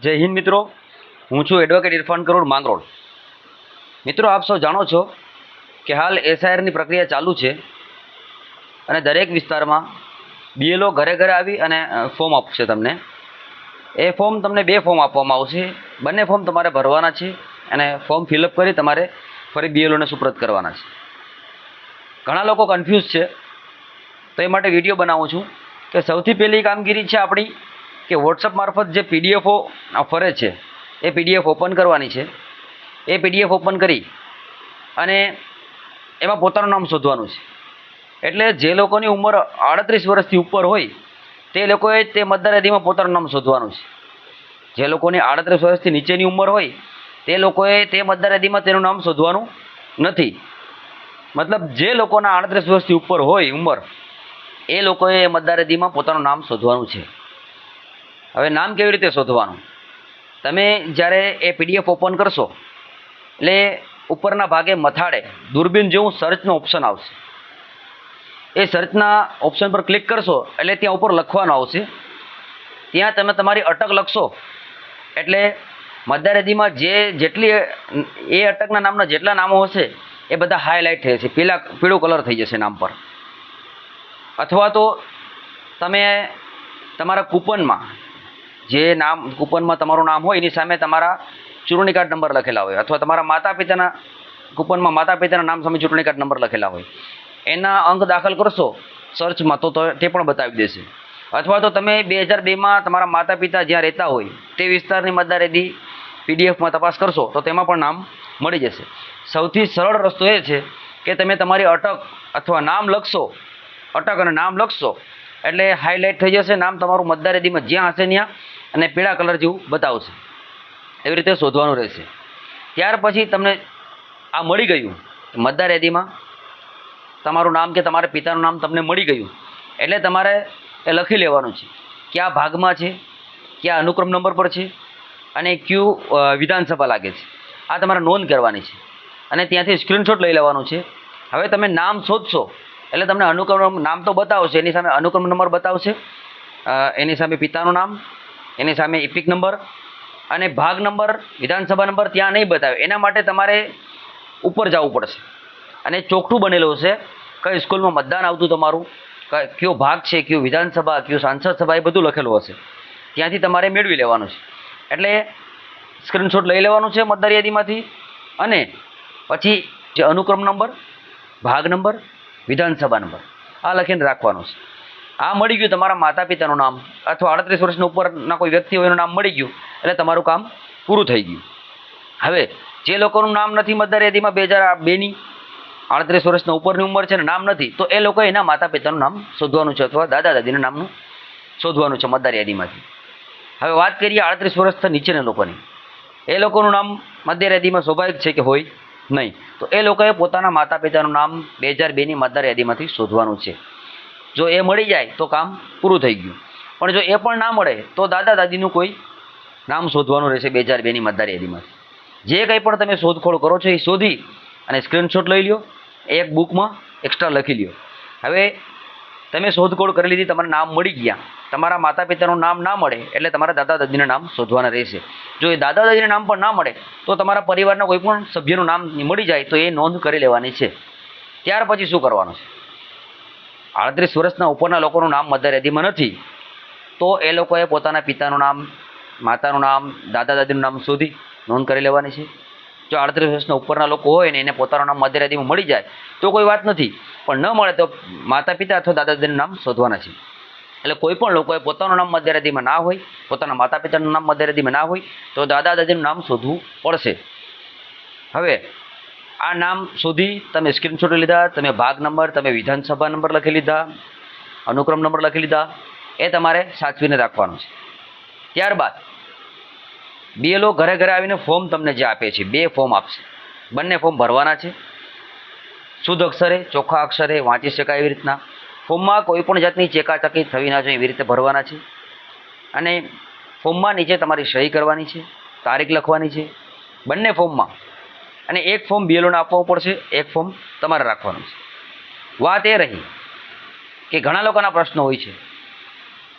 જય હિન્દ મિત્રો. હું છું એડવોકેટ ઇરફાન કરોડ માંગરોળ. મિત્રો, આપ સૌ જાણો છો કે હાલ એસઆઈઆરની પ્રક્રિયા ચાલુ છે અને દરેક વિસ્તારમાં બીએલઓ ઘરે ઘરે આવી અને ફોર્મ આપશે તમને. એ ફોર્મ તમને બે ફોર્મ આપવામાં આવશે. બંને ફોર્મ તમારે ભરવાના છે અને ફોર્મ ફિલઅપ કરી તમારે ફરી બીએલઓને સુપ્રત કરવાના છે. ઘણા લોકો કન્ફ્યુઝ છે. તો એ માટે વીડિયો બનાવું છું કે સૌથી પહેલી કામગીરી છે આપણી કે વોટ્સઅપ મારફત જે પીડીએફો ફરે છે, એ પીડીએફ ઓપન કરવાની છે. એ પીડીએફ ઓપન કરી અને એમાં પોતાનું નામ શોધવાનું છે. એટલે જે લોકોની ઉંમર આડત્રીસ વર્ષથી ઉપર હોય, તે લોકોએ તે મતદાર યાદીમાં પોતાનું નામ શોધવાનું છે. જે લોકોની આડત્રીસ વર્ષથી નીચેની ઉંમર હોય, તે લોકોએ તે મતદાર યાદીમાં તેનું નામ શોધવાનું નથી. મતલબ જે લોકોના આડત્રીસ વર્ષથી ઉપર હોય ઉંમર, એ લોકોએ મતદાર યાદીમાં પોતાનું નામ શોધવાનું છે. હવે નામ કેવી રીતે શોધવાનું? તમે જ્યારે એ પીડીએફ ઓપન કરશો, એટલે ઉપરના ભાગે મથાળે દૂરબીન જેવું સર્ચનું ઓપ્શન આવશે. એ સર્ચના ઓપ્શન પર ક્લિક કરશો, એટલે ત્યાં ઉપર લખવાનું આવશે. ત્યાં તમે તમારી અટક લખશો, એટલે મતદાર જે જેટલી એ અટકના નામના જેટલા નામો હશે, એ બધા હાઇલાઇટ થઈ જશે પીલા, પીળો કલર થઈ જશે નામ પર. અથવા તો તમે તમારા કૂપનમાં જે નામ, કૂપનમાં તમારું નામ હોય, એની સામે તમારા ચૂંટણી કાર્ડ નંબર લખેલા હોય. અથવા તમારા માતા પિતાના કૂપનમાં માતા પિતાના નામ સામે ચૂંટણી કાર્ડ નંબર લખેલા હોય. એના અંક દાખલ કરશો સર્ચમાં તો તો પણ બતાવી દેશે. અથવા તો તમે બે હજાર બેમાં તમારા માતા પિતા જ્યાં રહેતા હોય, તે વિસ્તારની મતદારેદી પીડીએફમાં તપાસ કરશો, તો તેમાં પણ નામ મળી જશે. સૌથી સરળ રસ્તો એ છે કે તમે તમારી અટક અથવા નામ લખશો, અટક અને નામ લખશો એટલે હાઇલાઇટ થઈ જશે. નામ તમારું મતદાર યાદીમાં જ્યાં હશે ત્યાં અને પીળા કલર જેવું બતાવશે. એવી રીતે શોધવાનું રહેશે. ત્યાર પછી તમને આ મળી ગયું. મતદાર યાદીમાં તમારું નામ કે તમારા પિતાનું નામ તમને મળી ગયું. એટલે તમારે એ લખી લેવાનું છે. કયા ભાગમાં છે? કયા અનુક્રમ નંબર પર છે? અને કયું વિધાનસભા લાગે છે. આ તમારે નોંધ કરવાની છે. અને ત્યાંથી સ્ક્રીનશોટ લઈ લેવાનું છે. હવે તમે નામ શોધશો. એટલે તમને અનુક્રમ નામ તો બતાવશે, એની સામે અનુક્રમ નંબર બતાવશે. એની સામે પિતાનું નામ, એની સામે ઇપિક નંબર અને ભાગ નંબર, વિધાનસભા નંબર ત્યાં નહીં બતાવે. એના માટે તમારે ઉપર જવું પડશે. અને ચોખ્ઠું બનેલું હશે. કઈ સ્કૂલમાં મતદાન આવતું તમારું? કયો ભાગ છે, કયો વિધાનસભા, કયો સાંસદ સભા, એ બધું લખેલું હશે. ત્યાંથી તમારે મેળવી લેવાનું છે. એટલે સ્ક્રીનશોટ લઈ લેવાનું છે મતદાર યાદીમાંથી. અને પછી જે અનુક્રમ નંબર, ભાગ નંબર વિધાનસભા નંબર. આ લખીને રાખવાનું છે. આ મળી ગયું તમારા માતા પિતાનું નામ અથવા અડત્રીસ વર્ષના ઉપરના કોઈ વ્યક્તિ હોય એનું નામ મળી ગયું એટલે તમારું કામ પૂરું થઈ ગયું. હવે જે લોકોનું નામ નથી મતદાર યાદીમાં બે હજાર બેની આડત્રીસ વર્ષના ઉપરની ઉંમર છે ને નામ નથી, તો એ લોકો એના માતા પિતાનું નામ શોધવાનું છે અથવા દાદા દાદીના નામનું શોધવાનું છે મતદાર યાદીમાંથી. હવે વાત કરીએ આડત્રીસ વર્ષથી નીચેના લોકોની. એ લોકોનું નામ મધ્ય યાદીમાં સ્વાભાવિક છે કે હોય? નહીં. તો એ લોકોએ પોતાના માતા પિતાનું નામ બે હજાર બેની મતદાર યાદીમાંથી શોધવાનું છે. જો એ મળી જાય તો કામ પૂરું થઈ ગયું. પણ જો એ પણ ના મળે તો દાદા દાદીનું કોઈ નામ શોધવાનું રહેશે બે હજાર બેની મતદાર યાદીમાંથી. જે કંઈ પણ તમે શોધખોળ કરો છો એ શોધી અને સ્ક્રીનશોટ લઈ લ્યો, એક બુકમાં એક્સ્ટ્રા લખી લ્યો. હવે તમે શોધખોળ કરી લીધી, તમારા નામ મળી ગયા. તમારા માતા પિતાનું નામ ના મળે, એટલે તમારા દાદા દાદીના નામ શોધવાના રહેશે. જો એ દાદા દાદીના નામ પણ ના મળે, તો તમારા પરિવારના કોઈ પણ સભ્યનું નામ મળી જાય, તો એ નોંધ કરી લેવાની છે. ત્યાર પછી શું કરવાનું છે? આડત્રીસ વર્ષના ઉપરના લોકોનું નામ મધર યાદીમાં નથી. તો એ લોકોએ પોતાના પિતાનું નામ, માતાનું નામ દાદા દાદીનું નામ શોધી નોંધ કરી લેવાની છે. જો આડત્રીસ વર્ષના ઉપરના લોકો હોય ને એને પોતાનું નામ યાદીમાં મળી જાય, તો કોઈ વાત નથી. પણ ન મળે તો માતા પિતા અથવા દાદા દાદીનું નામ શોધવાના છે. એટલે કોઈ પણ લોકોએ પોતાનું નામ યાદીમાં ના હોય, પોતાના માતા પિતાનું નામ યાદીમાં ના હોય, તો દાદા દાદીનું નામ શોધવું પડશે. હવે, આ નામ શોધી તમે સ્ક્રીનશોટ લીધા, તમે ભાગ નંબર, તમે વિધાનસભા નંબર લખી લીધા, અનુક્રમ નંબર લખી લીધા, એ તમારે સાચવીને રાખવાનું છે. ત્યારબાદ બીએલઓ ઘરે ઘરે આવીને ફોર્મ તમને જે આપે છે, બે ફોર્મ આપશે. બંને ફોર્મ ભરવાના છે. શુદ્ધ અક્ષરે, ચોખ્ખા અક્ષરે વાંચી શકાય એવી રીતના. ફોર્મમાં કોઈ પણ જાતની ચેકાચકી થવી ના જોઈએ એવી રીતે ભરવાના છે. અને ફોર્મમાં નીચે તમારી સહી કરવાની છે, તારીખ લખવાની છે, બંને ફોર્મમાં અને એક ફોર્મ બીએલઓને આપવો પડશે, એક ફોર્મ તમારે રાખવાનું છે. વાત એ રહી કે ઘણા લોકોના પ્રશ્નો હોય છે.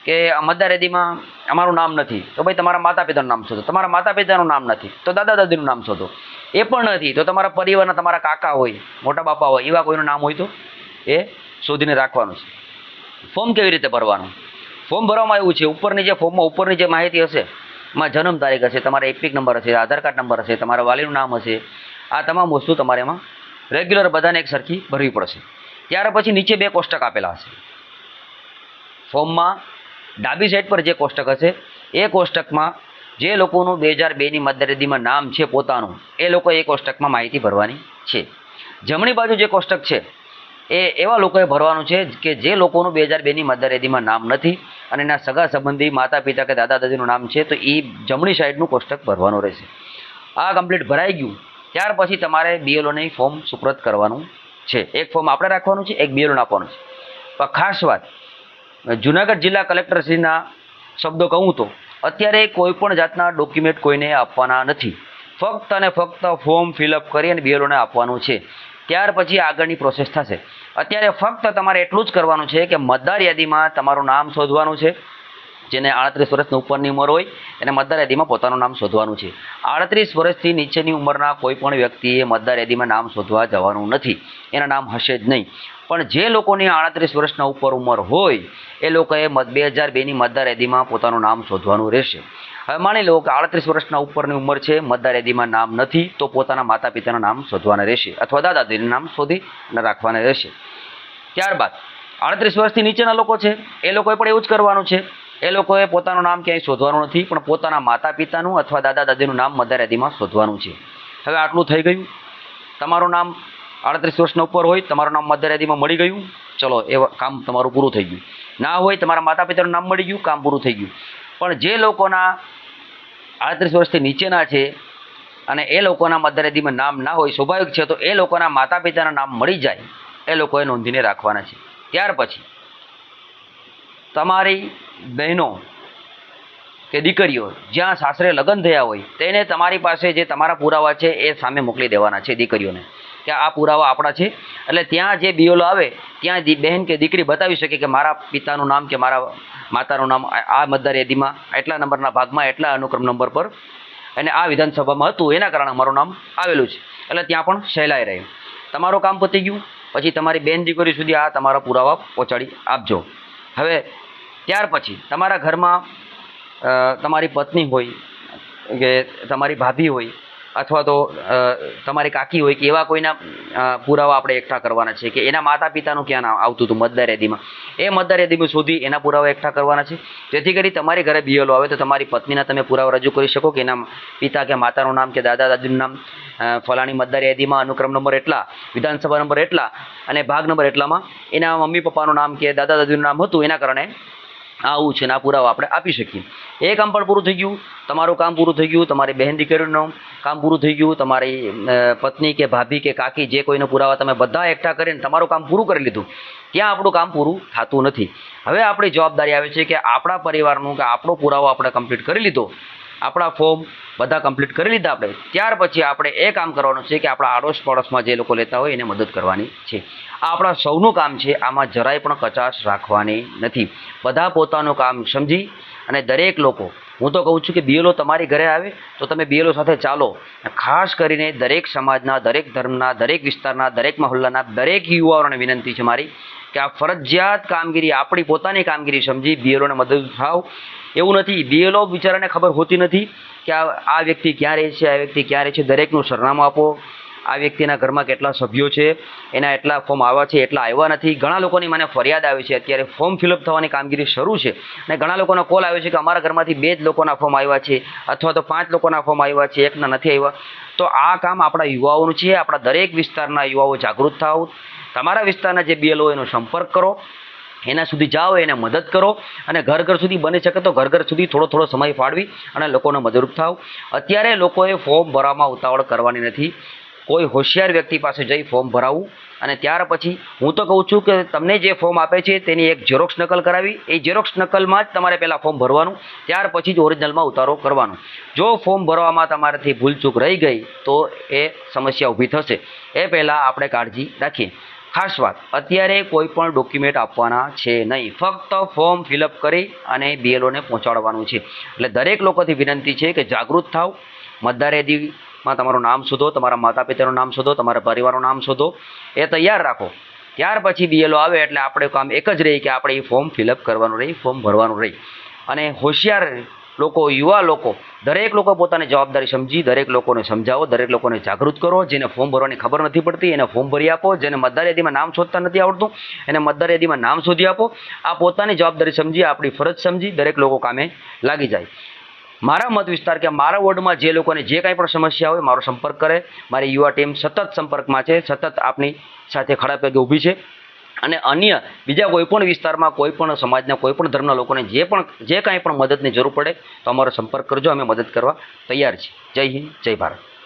કે મતદાર યાદીમાં અમારું નામ નથી. તો ભાઈ તમારા માતા પિતાનું નામ શોધો. તમારા માતા પિતાનું નામ નથી. તો દાદા દાદીનું નામ શોધો. એ પણ નથી. તો તમારા પરિવારના તમારા કાકા હોય, મોટા બાપા હોય, એવા કોઈનું નામ હોય તો એ શોધીને રાખવાનું છે. ફોર્મ કેવી રીતે ભરવાનું? ફોર્મ ભરવામાં આવ્યું છે, ઉપરની જે ફોર્મમાં ઉપરની જે માહિતી હશે, એમાં જન્મ તારીખ હશે, તમારા એપિક નંબર હશે, આધાર કાર્ડ નંબર હશે, તમારા વાલીનું નામ હશે, આ તમામ વસ્તુ તમારે એમાં રેગ્યુલર બધાને એક સરખી ભરવી પડશે. ત્યાર પછી નીચે બે કોષ્ટક આપેલા હશે. ફોર્મમાં ડાબી સાઈડ પર જે કોષ્ટક હશે, એ કોષ્ટકમાં જે લોકોનું બે હજાર બેની મતદારયાદીમાં નામ છે પોતાનું, એ લોકો એ કોષ્ટકમાં માહિતી ભરવાની છે. જમણી બાજુ જે કોષ્ટક છે, એ એવા લોકોએ ભરવાનું છે કે જે લોકોનું બે હજાર બેની મતદારયાદીમાં નામ નથી અને એના સગા સંબંધી, માતા પિતા કે દાદા દાદીનું નામ છે, તો એ જમણી સાઈડનું કોષ્ટક ભરવાનું રહેશે. આ કમ્પ્લીટ ભરાઈ ગયું. ત્યાર પછી તમારે બીએલઓને ફોર્મ સુપ્રત કરવાનું છે. એક ફોર્મ આપણે રાખવાનું છે, એક બીએલઓને આપવાનું છે. પણ ખાસ વાત જુનાગઢ જિલ્લા કલેક્ટરશ્રીના શબ્દો કહું તો, અત્યારે કોઈ પણ જાતના ડોક્યુમેન્ટ કોઈને આપવાના નથી. ફક્ત અને ફક્ત ફોર્મ ફિલઅપ કરી અને બીએલઓને આપવાનું છે. ત્યાર પછી આગળની પ્રોસેસ થશે. અત્યારે ફક્ત તમારે એટલું જ કરવાનું છે કે મતદાર યાદીમાં તમારું નામ શોધવાનું છે. જેને આડત્રીસ વર્ષની ઉપરની ઉંમર હોય, એને મતદાર યાદીમાં પોતાનું નામ શોધવાનું છે. આડત્રીસ વર્ષથી નીચેની ઉંમરના કોઈ પણ વ્યક્તિએ મતદાર યાદીમાં નામ શોધવા જવાનું નથી. એના નામ હશે જ નહીં. પણ જે લોકોની આડત્રીસ વર્ષના ઉપર ઉંમર હોય, એ લોકોએ બે હજાર બેની મતદાર યાદીમાં પોતાનું નામ શોધવાનું રહેશે. હવે માની લો કે આડત્રીસ વર્ષના ઉપરની ઉંમર છે, મતદાર યાદીમાં નામ નથી, તો પોતાના માતા પિતાનું નામ શોધવાના રહેશે અથવા દાદા દાદીનું નામ શોધી રાખવાના રહેશે. ત્યારબાદ, આડત્રીસ વર્ષથી નીચેના લોકો છે, એ લોકોએ પણ એવું જ કરવાનું છે. એ લોકોએ પોતાનું નામ ક્યાંય શોધવાનું નથી, પણ પોતાના માતા પિતાનું અથવા દાદા દાદીનું નામ મતદાર યાદીમાં શોધવાનું છે. હવે આટલું થઈ ગયું. તમારું નામ આડત્રીસ વર્ષના ઉપર હોય, તમારું નામ મતદાર મળી ગયું. ચલો, એ કામ તમારું પૂરું થઈ ગયું. ના હોય, તમારા માતા પિતાનું નામ મળી ગયું, કામ પૂરું થઈ ગયું. પણ જે લોકોના આડત્રીસ વર્ષથી નીચેના છે અને એ લોકોના મતદાર નામ ના હોય, સ્વાભાવિક છે તો એ લોકોના માતા પિતાના નામ મળી જાય, એ લોકોએ નોંધીને રાખવાના છે. ત્યાર પછી, તમારી બહેનો કે દીકરીઓ જ્યાં સાસરે લગ્ન થયા હોય, તેને તમારી પાસે જે તમારા પુરાવા છે એ સામે મોકલી દેવાના છે દીકરીઓને. કે આ પુરાવા આપણા છે. એટલે ત્યાં જે બીઓલો આવે, ત્યાં બહેન કે દીકરી બતાવી શકે કે મારા પિતાનું નામ કે મારા માતાનું નામ આ મતદાર યાદીમાં એટલા નંબરના ભાગમાં એટલા અનુક્રમ નંબર પર અને આ વિધાનસભામાં હતું, એના કારણે મારું નામ આવેલું છે. એટલે ત્યાં પણ સહેલાઈ રહ્યું તમારું કામ પતી ગયું, પછી તમારી બેન દીકરી સુધી આ તમારા પુરાવા પહોંચાડી આપજો. હવે ત્યાર પછી તમારા ઘરમાં તમારી પત્ની હોય કે તમારી ભાભી હોય અથવા તો તમારી કાકી હોય કે એવા કોઈના પુરાવા આપણે એકઠા કરવાના છે કે એના માતા પિતાનું ક્યાં નામ આવતું હતું મતદાર યાદીમાં? એ મતદાર યાદીમાં શોધી એના પુરાવા એકઠા કરવાના છે. જેથી કરી તમારી ઘરે બીએલઓ આવે તો તમારી પત્નીના તમે પુરાવા રજૂ કરી શકો કે એના પિતા કે માતાનું નામ કે દાદા દાદીનું નામ ફલાણી મતદાર યાદીમાં અનુક્રમ નંબર એટલા, વિધાનસભા નંબર એટલા અને ભાગ નંબર એટલામાં એના મમ્મી પપ્પાનું નામ કે દાદા દાદીનું નામ હતું એના કારણે આવું છે ને આ પુરાવા આપણે આપી શકીએ. એ કામ પણ પૂરું થઈ ગયું. તમારું કામ પૂરું થઈ ગયું. તમારી બહેન દીકરીનું કામ પૂરું થઈ ગયું. તમારી પત્ની કે ભાભી કે કાકી જે કોઈનો પુરાવા તમે બધા એકઠા કરીને તમારું કામ પૂરું કરી લીધું. ત્યાં આપણું કામ પૂરું થતું નથી. હવે આપણી જવાબદારી આવે છે કે આપણા પરિવારનું કે આપણો પુરાવો આપણે કમ્પ્લીટ કરી લીધો. આપણા ફોર્મ બધા કમ્પ્લીટ કરી લીધા આપણે. ત્યાર પછી આપણે એ કામ કરવાનું છે કે આપણા આડોશ પડોશમાં જે લોકો લેતા હોય એને મદદ કરવાની છે. આ આપણા સૌનું કામ છે આમાં જરાય પણ કચાશ રાખવાની નથી. બધા પોતાનું કામ સમજી અને દરેક લોકો, હું તો કહું છું કે બીએલઓ તમારી ઘરે આવે તો તમે બીએલઓ સાથે ચાલો. ખાસ કરીને દરેક સમાજના, દરેક ધર્મના, દરેક વિસ્તારના, દરેક મહોલ્લાના, દરેક યુવાઓને વિનંતી છે મારી કે આ ફરજિયાત કામગીરી, આપણી પોતાની કામગીરી સમજી બીએલઓને મદદ થાવ. એવું નથી. બીએલઓ બિચારાને ખબર હોતી નથી કે આ આ વ્યક્તિ ક્યાં રહે છે, આ વ્યક્તિ ક્યાં રહે છે. દરેકનું સરનામું આપો. આ વ્યક્તિના ઘરમાં કેટલા સભ્યો છે, એના એટલા ફોર્મ આવ્યા છે, એટલા આવ્યા નથી. ઘણા લોકોની મને ફરિયાદ આવે છે. અત્યારે ફોર્મ ફિલઅપ થવાની કામગીરી શરૂ છે. અને ઘણા લોકોનો કોલ આવ્યો છે કે અમારા ઘરમાંથી બે જ લોકોના ફોર્મ આવ્યા છે, અથવા તો પાંચ લોકોના ફોર્મ આવ્યા છે, એકના નથી આવ્યા. તો આ કામ આપણા યુવાઓનું છે. આપણા દરેક વિસ્તારના યુવાઓ જાગૃત થાવ તમારા વિસ્તારના જે બીએલઓ એનો સંપર્ક કરો. એના સુધી જાઓ, એને મદદ કરો. અને ઘર ઘર સુધી બની શકે તો ઘર ઘર સુધી થોડો થોડો સમય ફાળવી અને લોકોને મદદરૂપ થાવ અત્યારે લોકોએ ફોર્મ ભરવામાં ઉતાવળ કરવાની નથી. કોઈ હોશિયાર વ્યક્તિ પાસે જઈ ફોર્મ ભરાવવું અને ત્યાર પછી હું તો કહું છું કે તમને જે ફોર્મ આપે છે તેની એક ઝેરોક્સ નકલ કરાવી. એ ઝેરોક્સ નકલમાં જ તમારે પહેલાં ફોર્મ ભરવાનું, ત્યાર પછી જ ઓરિજિનલમાં ઉતારો કરવાનો. જો ફોર્મ ભરવામાં તમારાથી ભૂલચૂક રહી ગઈ, તો એ સમસ્યા ઊભી થશે. એ પહેલાં આપણે કાળજી રાખીએ. ખાસ વાત, અત્યારે કોઈ પણ ડોક્યુમેન્ટ આપવાના છે નહીં. ફક્ત ફોર્મ ફિલઅપ કરી અને બીએલઓને પહોંચાડવાનું છે. એટલે દરેક લોકોથી વિનંતી છે કે જાગૃત થાવ. મતદાર યાદીમાં તમારું નામ શોધો, તમારા માતા પિતાનું નામ શોધો, તમારા પરિવારનું નામ શોધો. એ તૈયાર રાખો. ત્યાર પછી બીએલઓ આવે એટલે આપણે કામ એક જ રહી કે આપણે એ ફોર્મ ફિલઅપ કરવાનું રહી ફોર્મ ભરવાનું રહી. અને હોશિયાર લોકો, યુવા લોકો, દરેક લોકો પોતાની જવાબદારી સમજી, દરેક લોકોને સમજાવો, દરેક લોકોને જાગૃત કરો. જેને ફોર્મ ભરવાની ખબર નથી પડતી, એને ફોર્મ ભરી આપો. જેને મતદાર યાદીમાં નામ શોધતા નથી આવડતું, એને મતદાર યાદીમાં નામ શોધી આપો. આ પોતાની જવાબદારી સમજી, આપણી ફરજ સમજી દરેક લોકો કામે લાગી જાય. મારા મત વિસ્તાર કે મારા વોર્ડમાં જે લોકોને જે કાંઈ પણ સમસ્યા હોય મારો સંપર્ક કરે. મારી યુવા ટીમ સતત સંપર્કમાં છે, સતત આપની સાથે ખડા પગે ઊભી છે. અને અન્ય બીજા કોઈપણ વિસ્તારમાં કોઈપણ સમાજના કોઈપણ ધર્મના લોકોને જે પણ, જે કાંઈ પણ મદદની જરૂર પડે તો અમારો સંપર્ક કરજો, અમે મદદ કરવા તૈયાર છીએ. જય હિન્દ, જય ભારત.